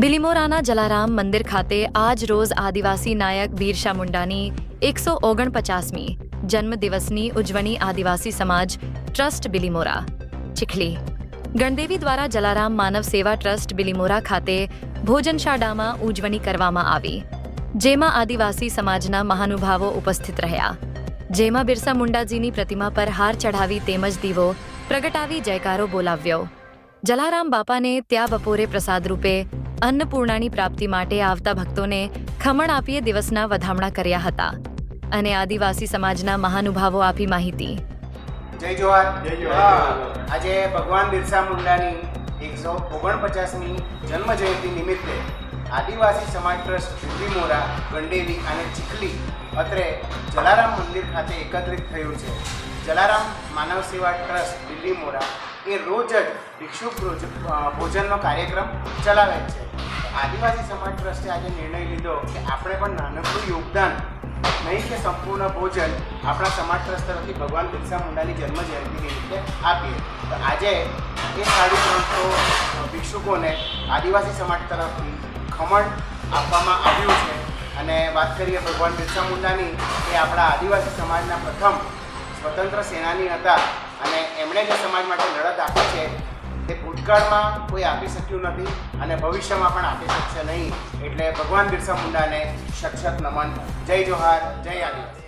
બિલીમોરાના જલારામ મંદિર ખાતે આજ રોજ આદિવાસી નાયક બિરસા મુંડાની એકસો ઓગણપચાસમી જન્મદિવસની ઉજવણી આદિવાસી સમાજ ટ્રસ્ટ બિલીમોરા. ચીખલી. ગણદેવી દ્વારા જલારામ માનવ સેવા ટ્રસ્ટ બિલીમોરા ખાતે ભોજનશાળામાં ઉજવણી કરવામાં આવી, જેમાં આદિવાસી સમાજના મહાનુભાવો ઉપસ્થિત રહ્યા. જેમાં બિરસા મુંડાજીની પ્રતિમા પર હાર ચઢાવી તેમજ દીવો પ્રગટાવી જયકારો બોલાવ્યો. જલારામ બાપાને ત્યાં બપોરે પ્રસાદ રૂપે અન્નપૂર્ણાની પ્રાપ્તિ માટે આવતા ભક્તોને ખમણ આપીએ દિવસના વધામણા કર્યા હતા. અને આદિવાસી સમાજના મહાનુભાવો આપી માહિતી. જય જોહાર જય જોહાર. આજે ભગવાન બિરસા મુંડાની એકસો ઓગણપચાસમી જન્મ જયંતિ નિમિત્તે આદિવાસી સમાજ ટ્રસ્ટ મોરા ગંડેરી અને ચીખલી અત્રે જલારામ મંદિર ખાતે એકત્રિત થયું છે. જલારામ માનવ સેવા ટ્રસ્ટ, દિલ્હી મોરા એ રોજ જ ભિક્ષુક ભોજ- ભોજનનો કાર્યક્રમ ચલાવે છે. આદિવાસી સમાજ ટ્રસ્ટે આજે નિર્ણય લીધો કે આપણે પણ નાનકડું યોગદાન, નહીં કે સંપૂર્ણ ભોજન, આપણા સમાજ ટ્રસ્ટ તરફથી ભગવાન બિરસા મુંડાની જન્મ જયંતિ નિમિત્તે આપીએ. તો આજે એ સાડી ત્રણસો ભિક્ષુકોને આદિવાસી સમાજ તરફથી ખમણ આપવામાં આવ્યું છે. અને વાત કરીએ ભગવાન બિરસા મુંડાની, એ આપણા આદિવાસી સમાજના પ્રથમ સ્વતંત્ર સેનાની હતા અને એમણે જે સમાજ માટે લડત આપી છે તે ભૂતકાળમાં કોઈ આપી શક્યું નથી અને ભવિષ્યમાં પણ આપી શકશે નહીં. એટલે ભગવાન બિરસા મુંડાને સખત નમન. જય જોહાર, જય આદિવાસી.